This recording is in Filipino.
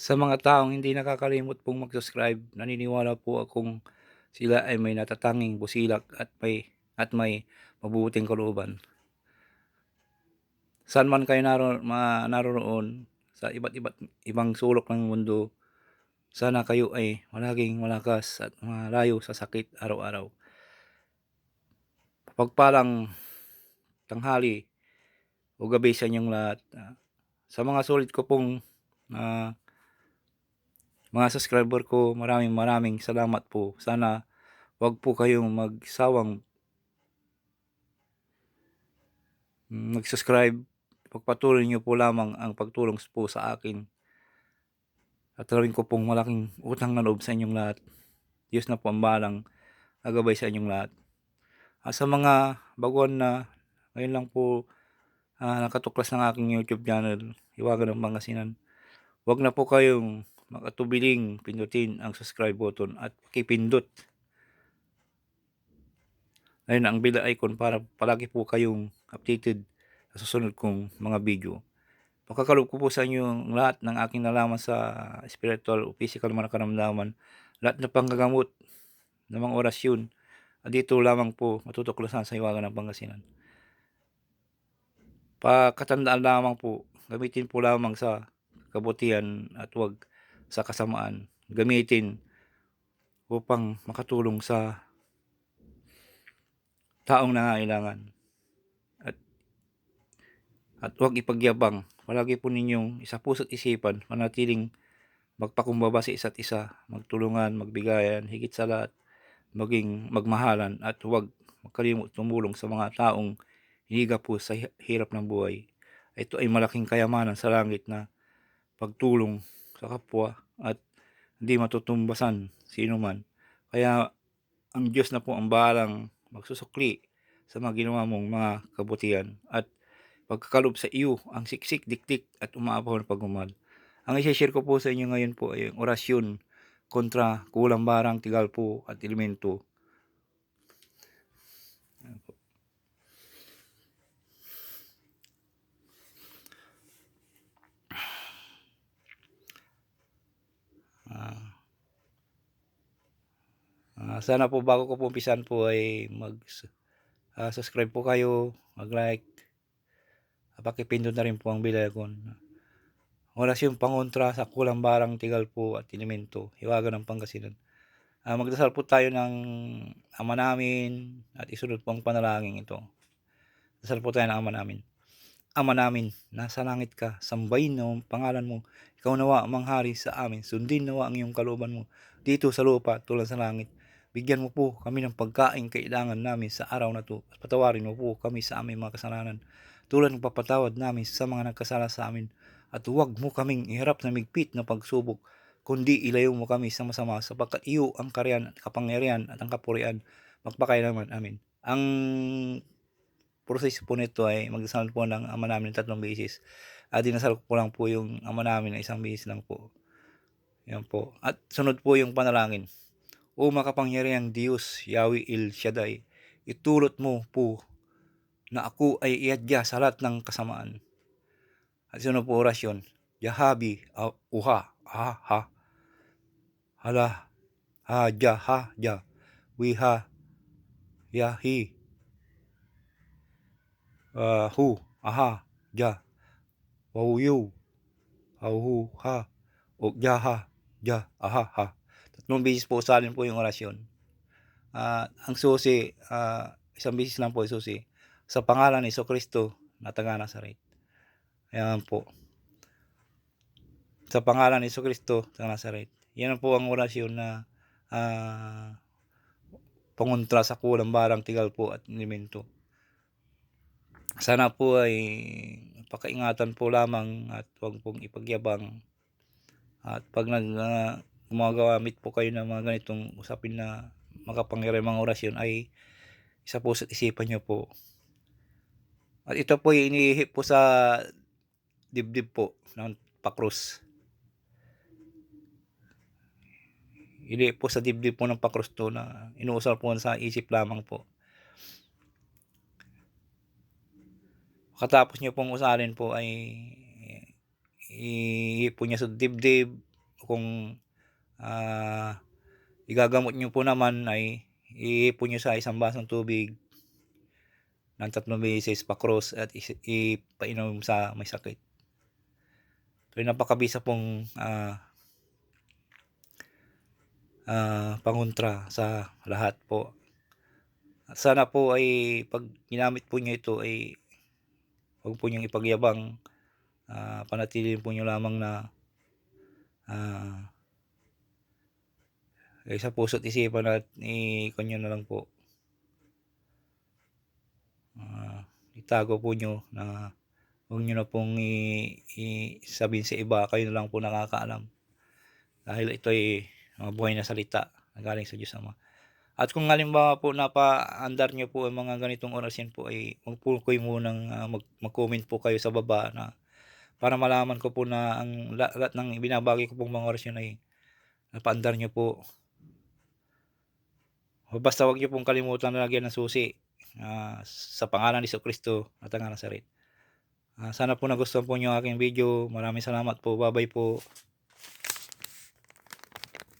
Sa mga taong hindi nakakalimot pong mag-subscribe, naniniwala po akong sila ay may natatanging busilak at may at may mabubuting kalooban. Saan man kayo naro, ma, naroroon sa iba't iba't ibang sulok ng mundo, sana kayo ay malaging malakas at malayo sa sakit araw-araw. Pagpalang tanghali o gabi sa inyong lahat. Ah, sa mga sulit ko pong ah, mga subscriber ko, maraming maraming salamat po. Sana wag po kayong magsawang mag-subscribe. Pagpatuloy niyo po lamang ang pagtulong po sa akin. At rin ko pong malaking utang na loob sa inyong lahat. Diyos na po ang balang agabay sa inyong lahat. At sa mga baguhan na ngayon lang po ah, nakatuklas ng aking YouTube channel, Iwagan ng Pangasinan. Huwag na po kayong makatubiling pindutin ang subscribe button at pakipindot. Ayun ang bell icon para palagi po kayong updated sa susunod kong mga video. Pagkakalob ko po sa inyo ang lahat ng aking nalaman sa spiritual o physical na karamdaman, lahat na panggagamot ng mga orasyon, at dito lamang po matutuklasan sa Iwagan ng Pangasinan. Pakatandaan lamang po, gamitin po lamang sa kabutihan at wag sa kasamaan. Gamitin upang makatulong sa taong nangailangan. At at huwag ipagyabang. Palagi po ninyong isa puso't isipan, manatiling magpakumbaba sa isa't isa, magtulungan, magbigayan, higit sa lahat, maging magmahalan at huwag magkalimot tumulong sa mga taong hiniga po sa hi- hirap ng buhay. Ito ay malaking kayamanan sa langit na pagtulong sa kapwa at hindi matutumbasan sino man. Kaya ang Diyos na po ang balang magsusukli sa mga ginawa mong mga kabutihan at pagkakalob sa iyo ang siksik, dikdik at umaapaw ng pagmamahal. Ang isi-share ko po sa inyo ngayon po ay ang orasyon kontra kulang barang, tigal po at elemento. Sana po bago ko po umpisan po ay mag ah, subscribe po kayo, mag-like, ah, pakipindot na rin po ang bell icon. Orasyon pangontra sa kulang barang tigal po at elemento, hiwagan ng Pangasinan. Ah, magdasal po tayo ng Ama namin at isunod po ang panalangin ito. Dasal po tayo ng Ama namin. Ama namin, nasa langit ka, sambahin mo ang pangalan mo. Ikaw nawa ang manghari sa amin. Sundin nawa ang iyong kalooban mo. Dito sa lupa, tulad sa langit. Bigyan mo po kami ng pagkain kailangan namin sa araw na to. At patawarin mo po kami sa aming mga kasalanan. Tulad ng papatawad namin sa mga nagkasala sa amin. At huwag mo kaming iharap na migpit na pagsubok, kundi ilayo mo kami sa masama sapagkat iyo ang karyan at kapangyarihan at ang kapurian magpakailanman amin. Ang proseso po nito ay magdasal po ng ama namin tatlong beses. At dinasal ko po lang po yung ama namin na isang beses lang po. Yan po. At sunod po yung panalangin. O makapangyarihang Diyos, Yahweh El Shaddai, itulot mo po na ako ay iadya sa lahat ng kasamaan. At sunod po orasyon. Yahabi, ah, uha, ha, ha, hala, ha, ja, ha, ja, wiha, yahi, uh, hu, aha, ja, wauyu, auhu, ha, o ja, ha, ja, aha, ha. Tatlong beses po usalin po yung orasyon. Ah, ang susi, ah, isang beses lang po yung susi. Sa pangalan ni Kristo na taga Nazaret. Ayan po. Sa pangalan ni Kristo taga Nazaret. Yan po ang orasyon na ah, pangontra sa kulang barang tigal po at elemento. Sana po ay pakaingatan po lamang at huwag pong ipagyabang. At pag nag uh, gumagamit po kayo ng mga ganitong usapin na makapangyarihan mga orasyon ay isa po sa isipan nyo po. At ito po inihip po sa dibdib po ng pakrus. Hindi po sa dibdib po ng pakrus to na inuusal po sa isip lamang po. Katapos nyo pong usalin po ay ihip po niya sa dibdib kung ah, igagamot nyo po naman ay iipon nyo sa isang basong tubig ng tatlong beses pa-cross at ipainom sa may sakit. Yung napakabisa pong ah, ah, pangontra sa lahat po. Sana po ay pag ginamit po nyo ito ay huwag po nyo ipagyabang. Ah, panatilin po nyo lamang na ah, ay sa puso't isipan at i-kon nyo na lang po. Ah, itago po nyo na huwag nyo na pong i- i- sabihin sa iba, kayo na lang po nakakaalam. Dahil ito ay mga buhay na salita na galing sa Diyos Ama. At kung halimbawa po napaandar nyo po ang mga ganitong orasin po ay huwag po kayo munang ah, mag- mag-comment po kayo sa baba na para malaman ko po na ang la- lahat ng binabagi ko pong mga orasyon ay napaandar nyo po. Basta huwag nyo pong kalimutan na lagyan ng susi ah, sa pangalan ni Kristo at ang Nazaret. Ah, sana po nagustuhan po nyo ang aking video. Maraming salamat po. Bye-bye po.